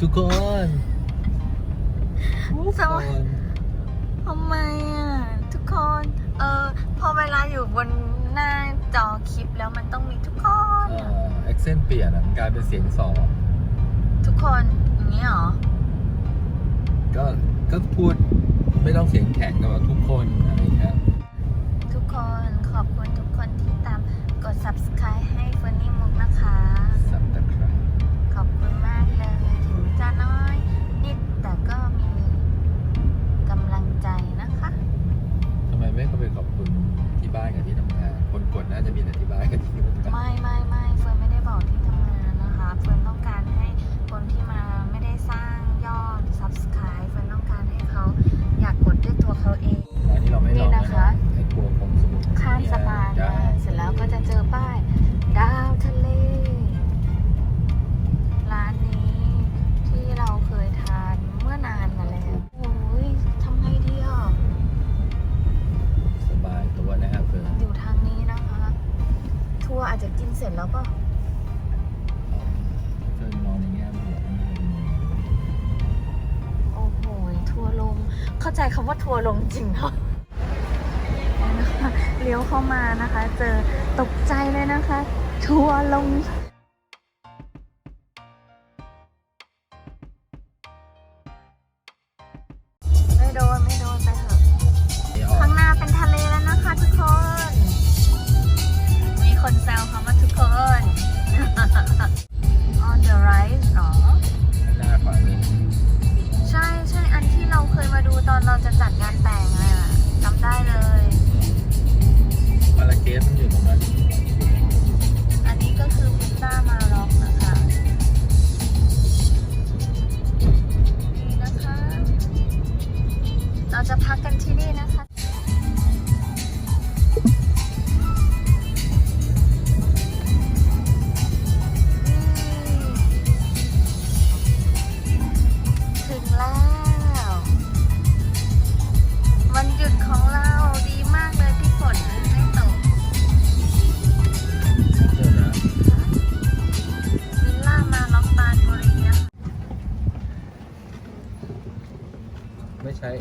ทุกคนสวัสดีทำไมอะ ทุกคน เออพอเวลาอยู่บนหน้าจอคลิปแล้วมันต้องมีทุกคนเอ่อแอคเซนต์เปลี่ยนอะกลายเป็นเสียงสองทุกคนอย่างนี้เหรอก็ก็พูดไม่ต้องเสียงแข็งก็แบบทุกคนอะไรอย่เงี้ยทุกคนขอบคุณทุกคนที่ตามกด subscribe ให้เฟอร์นี่มุกนะคะ จ้าน้อ คำว่าทัวลงจริงเนาะเลี้ยวเข้ามานะคะ เจอตกใจเลยนะคะ ทัวลงไม่โดนไม่โดนไปเถอะข้างหน้าเป็นทะเลแล้วนะคะทุกคน มีคนแซวคำว่าทุกคน on the rise อ๋อ ตอนเราจะจัดงานแต่งอะจำได้เลย มาลาเกสมันอยู่ตรงนั้นอันนี้ก็คือพิซซ่ามาล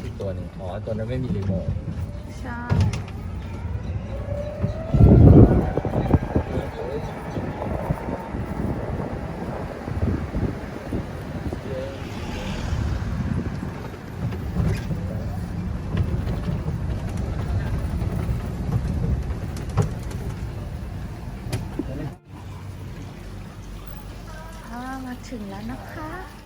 อีกตัวหนึ่งอ๋อ ตัวนั้นไม่มีรีโมทใช่มาถึงแล้วนะคะ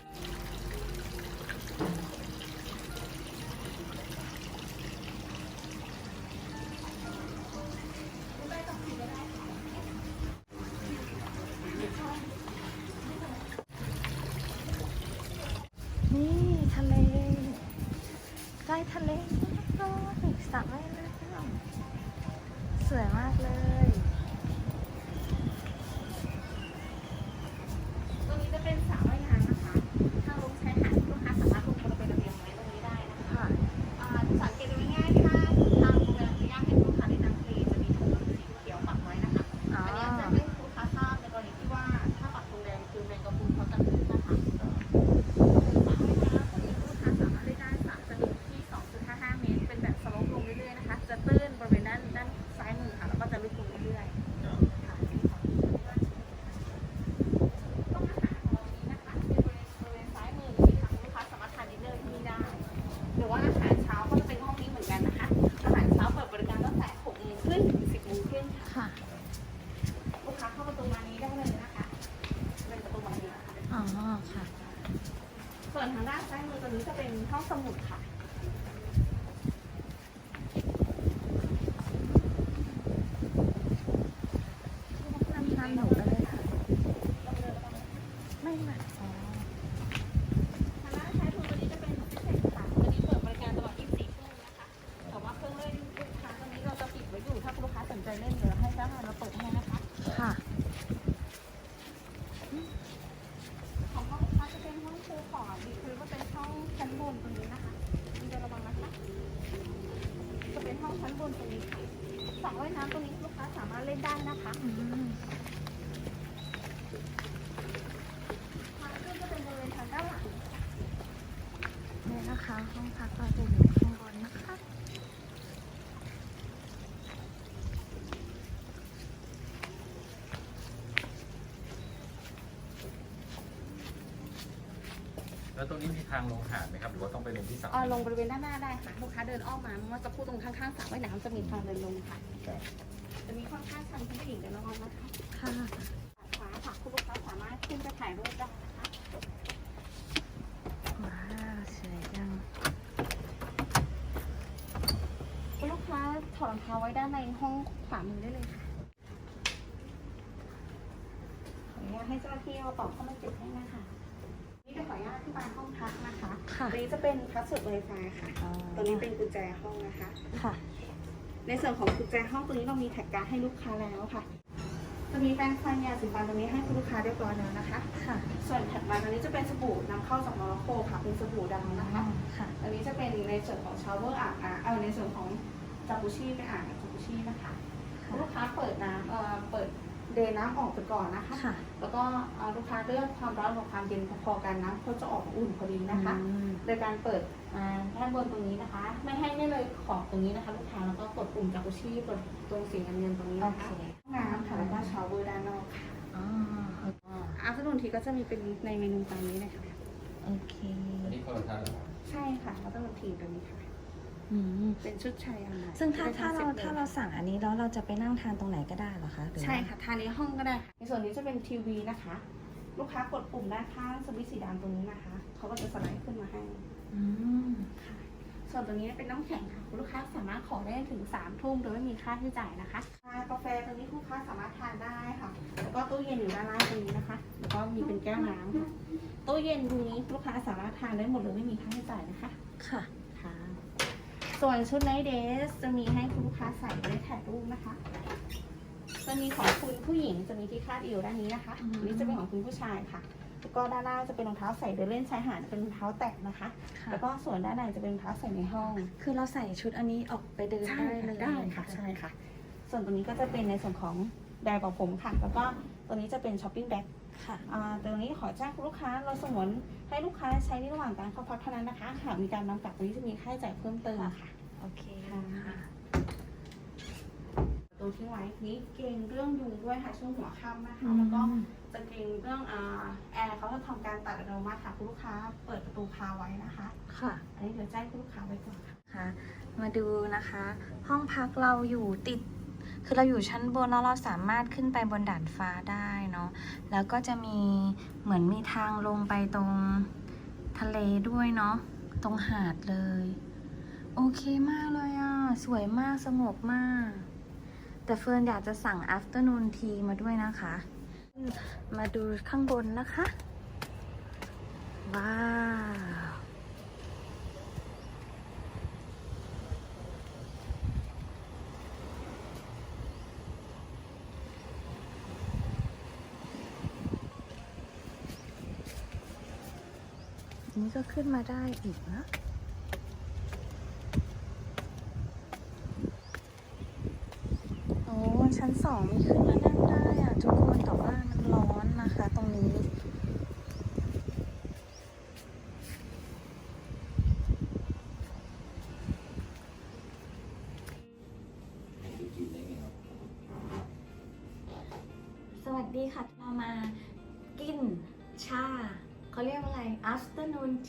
สวยมากเลย ระว่ายน้ำตรงนี้ลูกค้าสามารถเล่นได้นะคะ อืม ทางขึ้นจะเป็นบริเวณทางด้านหลัง นี่นะคะห้องพักเราจะอยู่ข้างบนนะคะ แล้วตรงนี้มีทางลงหาดไหมครับ หรือว่าต้องไปลงที่สระเอ่อลงบริเวณด้านหน้าได้ค่ะลูกค้าเดินอ้อมมาไม่ว่าจะพูดตรงข้างๆสระว่ายน้ำจะมีทางเดินลงค่ะ ครับจะมีค่อนข้างชันคุณผู้หญิงเดินระวังนะคะค่ะขวาค่ะคุณลูกค้าสามารถขึ้นไปถ่ายรูปได้นะคะว้าวสวยจังคุณลูกค้าถอดรองเท้าไว้ด้านในห้องขวามือได้เลยค่ะขออนุญาตให้เจ้าหน้าที่เอาปอกเข้ามาเก็บให้นะคะนี่จะ ขออนุญาตที่บานห้องพักนะคะค่ะ ตัวนี้จะเป็นพาสเวิร์ดไวไฟค่ะ ตัวนี้เป็นกุญแจห้องนะคะ ค่ะ ในส่วนของกุญแจห้องตัวนี้เรามีแท็กการ์ดให้ลูกค้าแล้วค่ะ จะมีแปรงฟันยาสีฟันตัวนี้ให้คุณลูกค้าเรียบร้อยแล้วนะคะ ค่ะส่วนถัดมาตัวนี้จะเป็นสบู่นำเข้าจากโมร็อกโกค่ะ เป็นสบู่ดำนะคะ ค่ะ อันนี้จะเป็นในส่วนของชาวเวอร์อาบน้ำเออในส่วนของจากุชี่เป็นอ่างจากุชี่นะคะ ลูกค้าเปิดน้ำเอ่อเปิด เดน้ำออกไปก่อนนะคะ ค่ะ แล้วก็เอ่อลูกค้าเลือกความร้อนกับความเย็นพอๆกันนะเขาจะออกอุ่นพอดีนะคะอืมโดยการเปิดอ่าด้านบนตรงนี้นะคะ ไม่ให้ไม่เลยขอบตรงนี้นะคะ ลูกค้าแล้วก็กดปุ่มจากุชี่กดตรงสีเงินๆตรงนี้โอนะเคคะห้องน้ำค่ะแล้วก็ชาวเวอร์ด้านนอกค่ะอ๋ออาร์ตนูนทีก็จะมีเป็นในเมนูตามนี้นะคะโอเคอันนี้คนละทางแล้วครับใช่ค่ะอาร์ตนูนทีตัวนี้ค่ะ อืมเป็นชุดชายอันไหนซึ่งถ้าถ้าเราป็นคอนซ็ปต์ลยถ้าเราสั่งอันนี้แล้วเราจะไปนั่งทานตรงไหนก็ได้เหรอคะหรือว่าใช่ค่ะทานในห้องก็ได้ค่ะในส่วนนี้จะเป็นทีวีนะคะ ลูกค้ากดปุ่มด้านข้างสวิตช์สีดำตรงนี้นะคะเขาก็จะสไลด์ขึ้นมาให้อืมค่ะ ส่วนตัวนี้เป็นน้ำแข็งค่ะลูกค้าสามารถขอได้ถึง3ามทุ่มโดยไม่มีค่าใช้จ่ายนะคะชากาแฟตัวนี้ลูกค้าสามารถทานได้ค่ะ แล้วก็ตู้เย็นอยู่ด้านล่างตรงนี้นะคะ แล้วก็มีเป็นแก้วน้ำค่ะตู้เย็นตรงนี้ลูกค้าสามารถทานได้หมดเลยไม่มีค่าใช้จ่ายนะคะ ค่ะค่ะ ส่วนชุดไนท์เดสจะมีให้คุณลูกค้าใส่ไว้ถ่ายรูปนะคะ จะมีของคุณผู้หญิงจะมีที่คาดเอวด้านนี้นะคะอืมอันนี้จะเป็นของคุณผู้ชายค่ะ แล้วก็ด้านล่างจะเป็นรองเท้าใส่เดินเล่นชายหาดเป็นรองเท้าแตะนะคะ ค่ะ แล้วก็ส่วนด้านในจะเป็นรองเท้าใส่ในห้อง คือเราใส่ชุดอันนี้ออกไปเดินได้เลยได้ค่ะใช่ค่ะ ส่วนตัวนี้ก็จะเป็นในส่วนของแดร์บอกผมค่ะ แล้วก็ตัวนี้จะเป็นช้อปปิ้งแบ็ค ค่ะอ่าตัวนี้ขอแจ้งคุณลูกค้าเราสงวนให้ลูกค้าใช้ในระหว่างการเข้าพักเท่านั้นนะคะ หากมีการนำกลับตัวนี้จะมีค่าใช้จ่ายเพิ่มเติมค่ะ โอเคค่ะค่ะตรงที่ไว้นี้เกรงเรื่องยุงด้วยค่ะช่วงหัวค่ำนะคะอืมแล้วก็จะเกรงเรื่องอ่าแอร์เขาจะทำการตัดอัตโนมัติค่ะคุณลูกค้าเปิดประตูคาไว้นะคะ ค่ะ อันนี้เดี๋ยวแจ้งคุณลูกค้าไว้ก่อนค่ะค่ะมาดูนะคะ ห้องพักเราอยู่ติด คือเราอยู่ชั้นบนแล้วเราสามารถขึ้นไปบนดาดฟ้าได้เนาะ แล้วก็จะมีเหมือนมีทางลงไปตรงทะเลด้วยเนาะ ตรงหาดเลย โอเคมากเลยอะ สวยมากสงบมาก แต่เฟิร์นอยากจะสั่ง afternoon tea มาด้วยนะคะ มาดูข้างบนนะคะ ว้าว อั นี้ก็ขึ้นมาได้อีกนะโอ้ชั้นสองมีขึ้นมาได้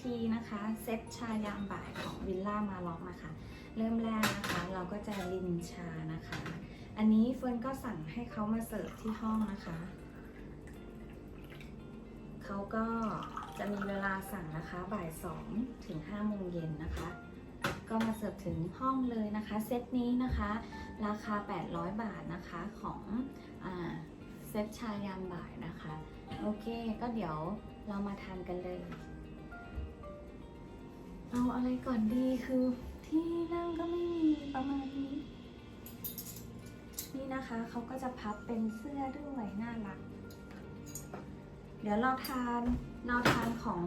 afternoon tea นะคะเซตชายามบ่ายของวิลล่ามาล็อกนะคะ เริ่มแรกนะคะเราก็จะลินชานะคะ อันนี้เฟิร์นก็สั่งให้เขามาเสิร์ฟที่ห้องนะคะเขาก็จะมีเวลาสั่งนะคะบ่าย2ถึง5โมงเย็นนะคะ ก็มาเสิร์ฟถึงห้องเลยนะคะ เซตนี้นะคะ ราคา 800 บาทนะคะของอเซตชายามบ่ายนะคะ โอเคก็เดี๋ยวเรามาทานกันเลย เอาอะไรก่อนดีคือที่นั่งก็ไม่มีประมาณนี้ นี่นะคะเขาก็จะพับเป็นเสื้อด้วยน่ารัก เดี๋ยวเราทานเราทานของ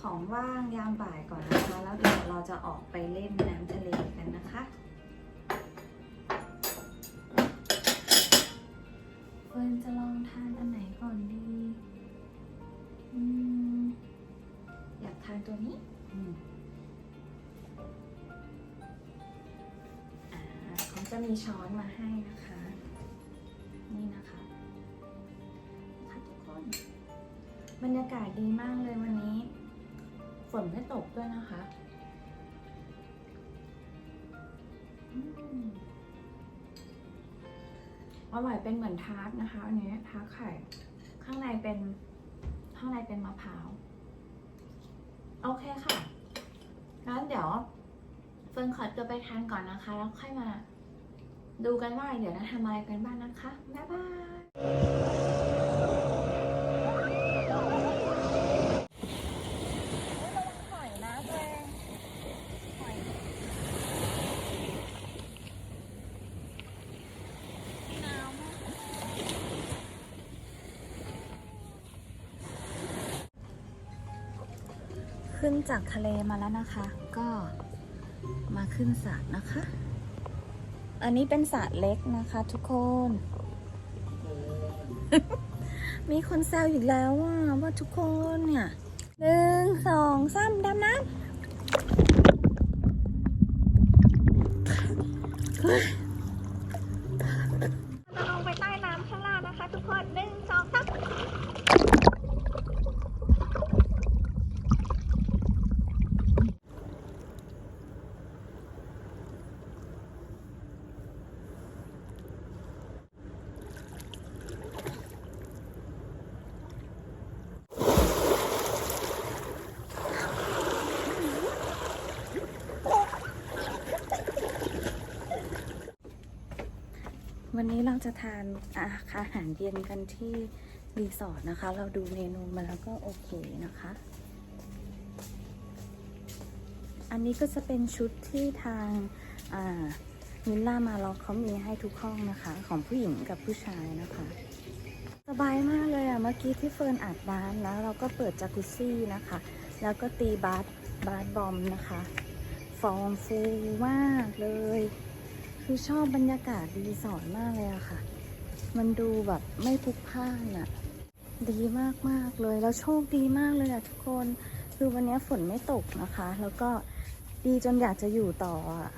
ของว่างยามบ่ายก่อนนะคะ แล้วเดี๋ยวเราจะออกไปเล่นน้ำทะเลกันนะคะเฟิร์นจะลองทานอันไหนก่อนดีอยากทานตัวนี้ มีช้อนมาให้นะคะ นี่นะคะค่ะทุกคน บรรยากาศดีมากเลยวันนี้ ฝนไม่ตกด้วยนะคะอร่อยเป็นเหมือนทาร์ตนะคะอันนี้ทาร์ตไข่ ข้างในเป็นข้างในเป็นมะพร้าวโอเคค่ะงั้นเดี๋ยวเฟิร์นขอตัวไปทานก่อนนะคะ แล้วค่อยมา ดูกันว่าเดี๋ยวนะทำอะไรกันบ้างนะคะ บ๊ายบายขึ้นจากทะเลมาแล้วนะคะ ก็มาขึ้นสระนะคะ อันนี้เป็นสระเล็กนะคะทุกคน มีคนแซวอีกแล้วว่าว่าทุกคนเนี่ยหนึ่งสองสามดำน้ำจะลงไปใต้น้ำข้างล่างนะคะ ทุกคนหนึ่งสองสาม วันนี้เราจะทานอาหารเย็นกันที่รีสอร์ทนะคะ เราดูเมนูมาแล้วก็โอเคนะคะ อันนี้ก็จะเป็นชุดที่ทางมิลล่ามาล็อกเขามีให้ทุกห้องนะคะ ของผู้หญิงกับผู้ชายนะคะ สบายมากเลยอะเมื่อกี้ที่เฟิร์นอาบน้ำแล้วเราก็เปิดจากุซี่นะคะ แล้วก็ตีบาสบาสบอมนะคะ ฟองฟูมากเลย คือชอบบรรยากาศรีสอร์ทมากเลยอะค่ะ มันดูแบบไม่พลุกพล่านอะดีมากมากๆเลย แล้วโชคดีมากเลยอะทุกคน คือวันนี้ฝนไม่ตกนะคะ แล้วก็ดีจนอยากจะอยู่ต่ออะ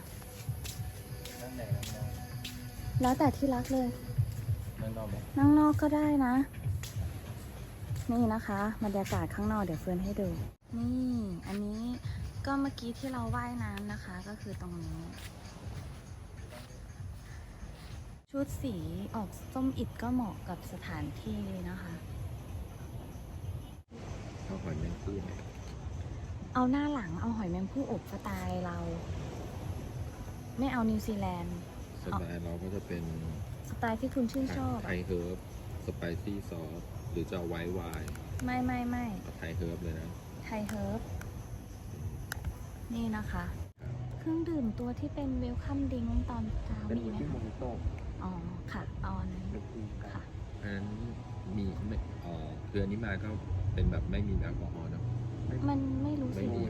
แล้วแต่ที่รักเลย นั่งนอกไหมนั่งนอกก็ได้นะ นี่นะคะบรรยากาศข้างนอกเดี๋ยวเฟิร์นให้ดู นี่ อันนี้ก็เมื่อกี้ที่เราว่ายน้ำนะคะ ก็คือตรงนี้ ชุดสีออกส้มอิดก็เหมาะกับสถานที่นะคะข้าวหอยแมงพู่ไหมเอาหน้าหลังเอาหอยแมงผู้อบสไตล์เรา ไม่เอานิวซีแลนด์สไตล์เราก็จะเป็นสไตล์ที่คุณชื่นชอบไทอะยเฮิร์บสไปซี่ซอสหรือจะเอาไวท์ไวน์ไม่ไม่ไม่เอาไทยเฮิร์บเลยนะ ไทยเฮิร์บนี่นะคะ เครื่องดื่มตัวที่เป็นเวลคัมดิงตอนเช้าเป็นมีไหมที่โมคะฮิโต้ อ๋อ ค่ะเอาอันนั้นเป็นคู่กันค่ะ อันนั้นมีไม่อ๋อคืออันนี้มาก็เป็นแบบไม่มีแอลกอฮอล์เนอะ มันไม่รู้ไม่สิ มี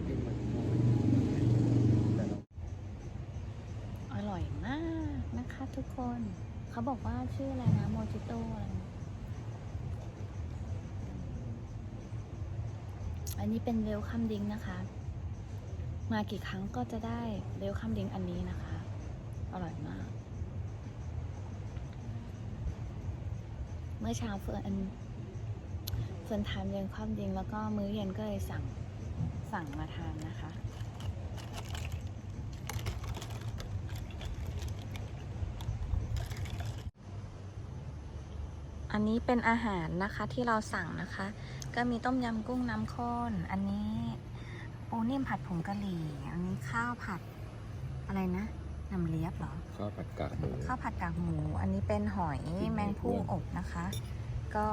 อร่อยมากนะคะทุกคน เขาบอกว่าชื่ออะไรนะโมจิโต้อะไรนะอันนี้เป็นเวลคัมดิงนะคะ มากี่ครั้งก็จะได้เวลคัมดิงอันนี้นะคะ อร่อยมาก เมื่อเช้าเฟิร์นเฟิร์นทานเวลคัมดิงแล้วก็มื้อเย็นก็เลยสั่งสั่งมาทานนะคะอันนี้เป็นอาหารนะคะที่เราสั่งนะคะ ก็มีต้มยำกุ้งน้ำข้น อันนี้ปูนิ่มผัดผงกะหรี่ อันนี้ข้าวผัดอะไรนะ น้ำเลียบเหรอ ข้าวผัดกากหมู ข้าวผัดกากหมู อันนี้เป็นหอยแมงผู้อบนะคะ ก็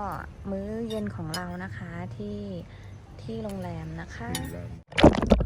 มื้อเย็นของเรานะคะที่ที่โรงแรมนะคะที่ร้าน